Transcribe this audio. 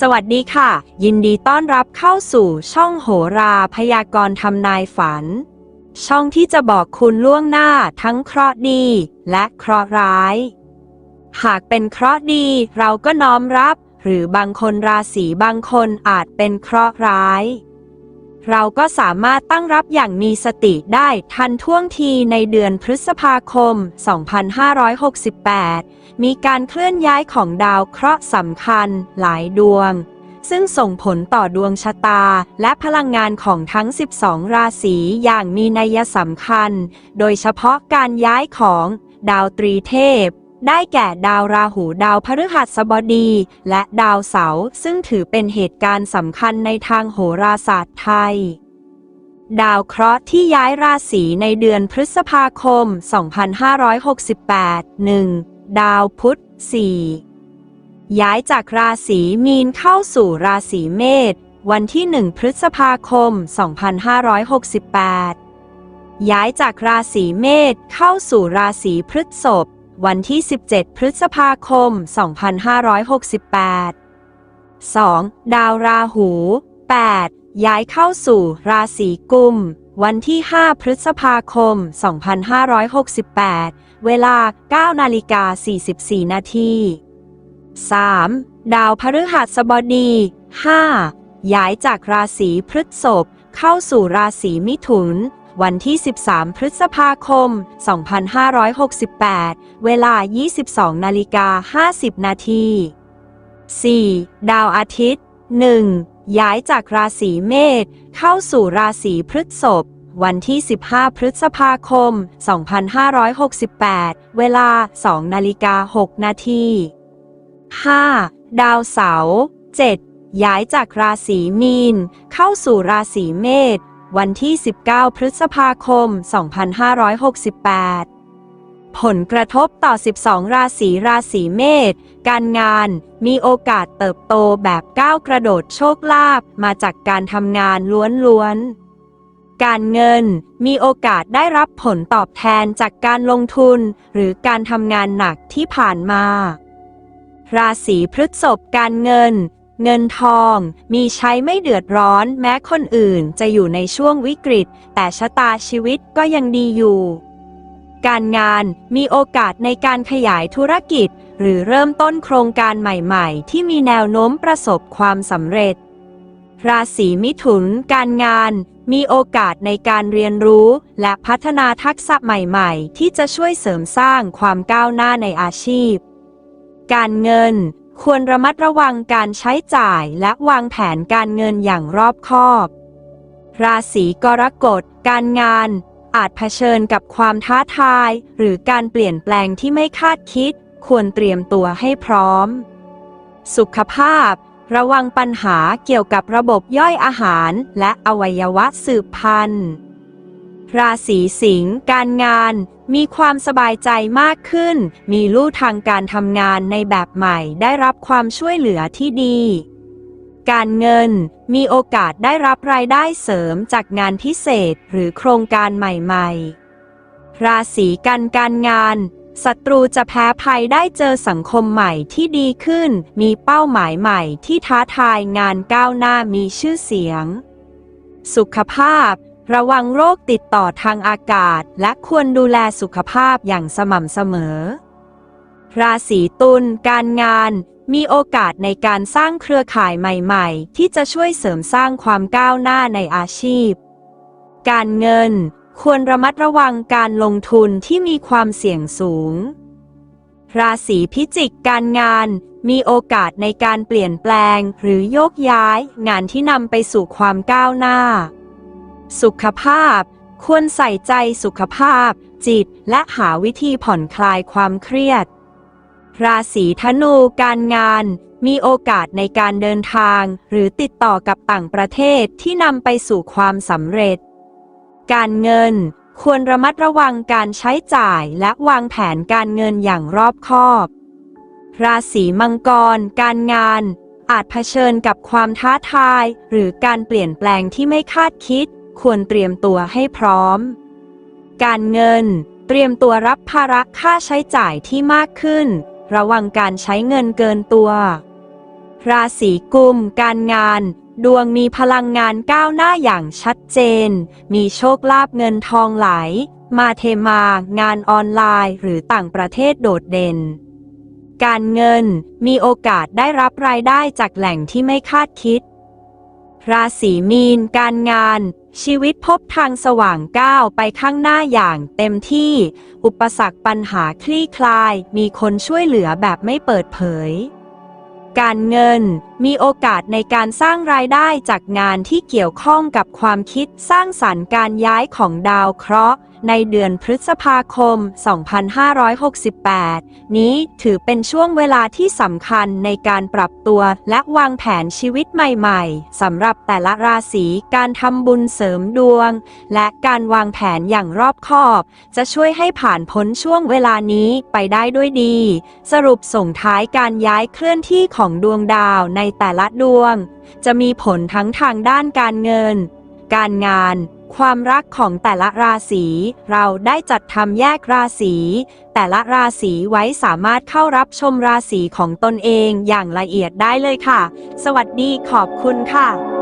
สวัสดีค่ะ ยินดีต้อนรับเข้าสู่ช่องโหราพยากรณ์ทำนายฝัน ช่องที่จะบอกคุณล่วงหน้าทั้งเคราะห์ดีและเคราะห์ร้าย หากเป็นเคราะห์ดีเราก็น้อมรับ หรือบางคนราศีบางคนอาจเป็นเคราะห์ร้าย เราก็สามารถตั้งรับอย่างมีสติได้ทันท่วงทีในเดือนพฤษภาคม 2568 มีการเคลื่อนย้ายของดาวเคราะห์สำคัญหลายดวง ซึ่งส่งผลต่อดวงชะตาและพลังงานของทั้ง 12 ราศีอย่างมีนัยสำคัญ โดยเฉพาะการย้ายของดาวตรีเทพ ได้แก่ดาวราหูดาวพฤหัสบดี และดาวเสาร์ซึ่งถือเป็นเหตุการณ์สำคัญในทางโหราศาสตร์ไทย ดาวเคราะห์ที่ย้ายราศีในเดือนพฤษภาคม 2568 1. ดาวพุธ 4. ย้ายจากราศีมีนเข้าสู่ราศีเมษวันที่ 1 พฤษภาคม 2568 ย้ายจากราศีเมษเข้าสู่ราศีพฤษภ วันที่ 17 พฤษภาคม 2568 2. ดาวราหู 8. ย้ายเข้าสู่ราศีกุม วันที่ 5 พฤษภาคม 2568 เวลา 9 นาฬิกา 44 นาที 3. ดาวพฤหัสบดี 5. ย้ายจากราศีพฤษภเข้าสู่ราศีมิถุน วันที่ 13 พฤษภาคม 2568 เวลา 22 นาฬิกา 50 นาที 4. ดาวอาทิตย์ 1. ย้ายจากราศีเมษเข้าสู่ราศีพฤษภวันที่ 15 พฤษภาคม 2568 เวลา 2 นาฬิกา 6 นาที 5. ดาวเสาร์ 7. ย้ายจากราศีมีน เข้าสู่ราศีเมษ วันที่ 19 พฤษภาคม 2568 ผลกระทบต่อ 12 ราศีราศีเมษ การงาน มีโอกาสเติบโตแบบก้าวกระโดดโชคลาภมาจากการทำงานล้วนๆการเงินมีโอกาสได้รับผลตอบแทนจากการลงทุน หรือการทำงานหนักที่ผ่านมา ราศีพฤษภการเงิน เงินทองมีใช้ไม่เดือดร้อน แม้คนอื่นจะอยู่ในช่วงวิกฤต แต่ชะตาชีวิตก็ยังดีอยู่ การงานมีโอกาสในการขยายธุรกิจ หรือเริ่มต้นโครงการใหม่ๆ ที่มีแนวโน้มประสบความสำเร็จ ราศีมิถุน การงาน มีโอกาสในการเรียนรู้ และพัฒนาทักษะใหม่ๆ ที่จะช่วยเสริมสร้างความก้าวหน้าในอาชีพการเงิน ควรระมัดระวังการใช้จ่ายและวางแผนการเงินอย่างรอบคอบ ราศีกรกฎ การงาน อาจเผชิญกับความท้าทาย หรือการเปลี่ยนแปลงที่ไม่คาดคิด ควรเตรียมตัวให้พร้อม สุขภาพ ระวังปัญหาเกี่ยวกับระบบย่อยอาหาร และอวัยวะสืบพันธุ์ ราศีสิงห์การงาน มีความสบายใจมากขึ้น มีลู่ทางการทำงานในแบบใหม่ ได้รับความช่วยเหลือที่ดี การเงิน มีโอกาสได้รับรายได้เสริมจากงานพิเศษหรือโครงการใหม่ๆ ราศีกันการงานศัตรูจะแพ้ภัยได้เจอสังคมใหม่ที่ดีขึ้น มีเป้าหมายใหม่ที่ท้าทายงานก้าวหน้ามีชื่อเสียง สุขภาพ ระวังโรคติดต่อทางอากาศ และควรดูแลสุขภาพอย่างสม่ำเสมอ ราศีตุลการงาน มีโอกาสในการสร้างเครือข่ายใหม่ๆ ที่จะช่วยเสริมสร้างความก้าวหน้าในอาชีพ การเงิน ควรระมัดระวังการลงทุนที่มีความเสี่ยงสูง ราศีพิจิกการงาน มีโอกาสในการเปลี่ยนแปลงหรือโยกย้าย งานที่นำไปสู่ความก้าวหน้า สุขภาพ ควรใส่ใจสุขภาพ จิตและหาวิธีผ่อนคลายความเครียด ราศีธนูการงาน มีโอกาสในการเดินทาง หรือติดต่อกับต่างประเทศที่นำไปสู่ความสำเร็จ การเงิน ควรระมัดระวังการใช้จ่ายและวางแผนการเงินอย่างรอบคอบ ราศีมังกร การงานอาจเผชิญกับความท้าทาย หรือการเปลี่ยนแปลงที่ไม่คาดคิด ควรเตรียมตัวให้พร้อม การเงิน เตรียมตัวรับภาระค่าใช้จ่ายที่มากขึ้น ระวังการใช้เงินเกินตัว ราศีกุม การงาน ดวงมีพลังงานก้าวหน้าอย่างชัดเจน มีโชคลาภเงินทองไหล มาเทมา งานออนไลน์หรือต่างประเทศโดดเด่นการเงินมีโอกาสได้รับรายได้จากแหล่งที่ไม่คาดคิด ราศีมีน การงาน ชีวิตพบทางสว่างก้าวไปข้างหน้าอย่างเต็มที่ อุปสรรคปัญหาคลี่คลาย มีคนช่วยเหลือแบบไม่เปิดเผย การเงิน มีโอกาสในการสร้างรายได้จากงานที่เกี่ยวข้องกับความคิดสร้างสรรค์การย้ายของดาวเคราะห์ ในเดือนพฤษภาคม 2568 นี้ถือเป็นช่วงเวลาที่สำคัญในการปรับตัวและวางแผนชีวิตใหม่ๆ สำหรับแต่ละราศีการทำบุญเสริมดวง และการวางแผนอย่างรอบคอบ จะช่วยให้ผ่านพ้นช่วงเวลานี้ไปได้ด้วยดี สรุปส่งท้ายการย้ายเคลื่อนที่ของดวงดาวในแต่ละดวง จะมีผลทั้งทางด้านการเงิน การงาน ความรักของแต่ละราศีเราได้จัดทำแยกราศีแต่ละราศีไว้สามารถเข้ารับชมราศีของตนเองอย่างละเอียดได้เลยค่ะ สวัสดีขอบคุณค่ะ